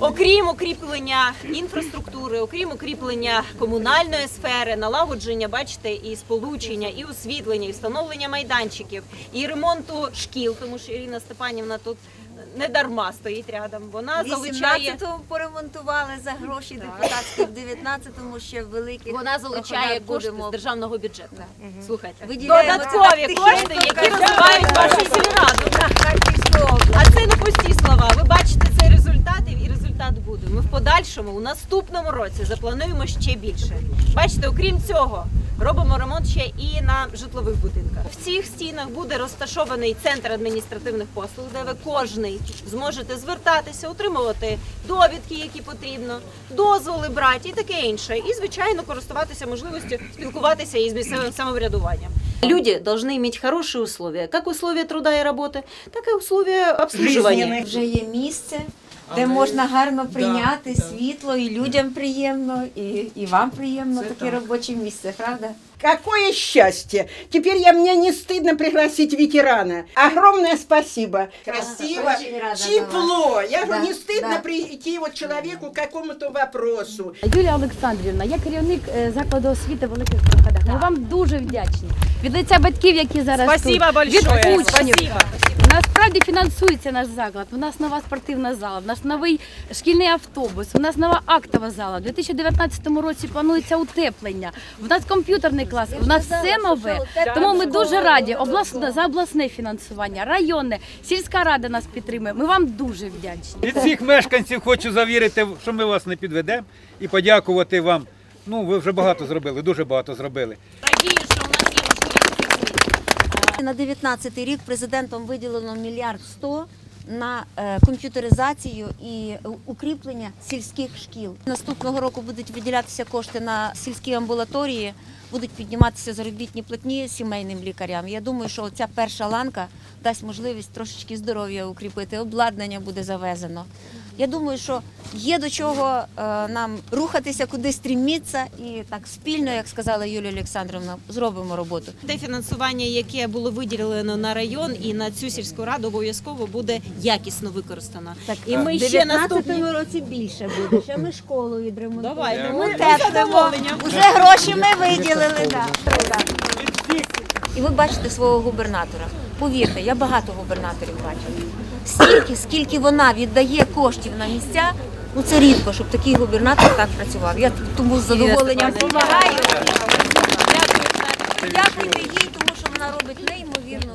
Окрім укріплення інфраструктури, окрім укріплення комунальної сфери, налагодження, бачите, і сполучення, і освітлення, і встановлення майданчиків, і ремонту шкіл, тому що Ірина Степанівна тут не дарма стоїть рядом. Вона залучає 18-му поремонтували за гроші депутатські, в 19-му ще великих вона залучає кошти з державного бюджету. Слухайте, Виділяємо додаткові кошти, які розвивають вашу сільраду. А це не пусті слова. Ви бачите цей результат і результат буде. Ми в у наступному році заплануємо ще більше. Бачите, окрім цього. Робимо ремонт ще і на житлових будинках. В цих стінах буде розташований центр адміністративних послуг, де ви кожний зможете звертатися, отримувати довідки, які потрібно, дозволи брати і таке інше. І звичайно користуватися можливістю спілкуватися із місцевим самоврядуванням. Люди должны иметь хорошие условия, как условия труда и работы, так и условия обслуживания. Вже є місце, де можна гарно прийняти світло, і людям приємно, і, і вам приємно таке робоче місце, правда? Какое счастье! Теперь я мне не стыдно пригласить ветерана. Огромное спасибо. Красиво, Очень рада за тепло. Я Да, говорю, не стыдно да. прийти вот человеку к какому-то вопросу. Юлія Олександрівна, я керівник е, закладу освіти в великих проходах. Ми вам дуже вдячні. Від лиця батьків, які зараз Спасибо тут, большое. від учнів. Спасибо. Насправді фінансується наш заклад. У нас нова спортивна зала, у нас новий шкільний автобус, у нас нова актова зала. У 2019 році планується утеплення. У нас комп'ютерний клас, у нас все нове. Тому ми дуже раді обласне за обласне фінансування, районне, сільська рада нас підтримує. Ми вам дуже вдячні. Від всіх мешканців хочу завірити, що ми вас не підведемо і подякувати вам. Ну, ви вже багато зробили, дуже багато зробили. Радію, що у нас є можливість На 19 рік президентом виділено мільярд сто на е, комп'ютеризацію і укріплення сільських шкіл. Наступного року будуть виділятися кошти на сільські амбулаторії, будуть підніматися заробітні платні сімейним лікарям. Я думаю, що ця перша ланка дасть можливість трошечки здоров'я укріпити, обладнання буде завезено. Я думаю, що є до чого е, нам рухатися, куди стрімітися, і так спільно, як сказала Юлія Олександровна, зробимо роботу. Те фінансування, яке було виділено на район і на цю сільську раду, обов'язково буде якісно використано. Так і ми ще 19 наступні році більше буде. Ще ми школу відремонтуємо. Давайте, Ми ми Уже гроші ми виділили. І ви бачите свого губернатора. Повірте, я багато губернаторів бачила. Стільки, скільки вона віддає коштів на місця, ну це рідко, щоб такий губернатор так працював. Я тому з задоволенням допомагаю. Дякуйте їй, тому що вона робить неймовірно.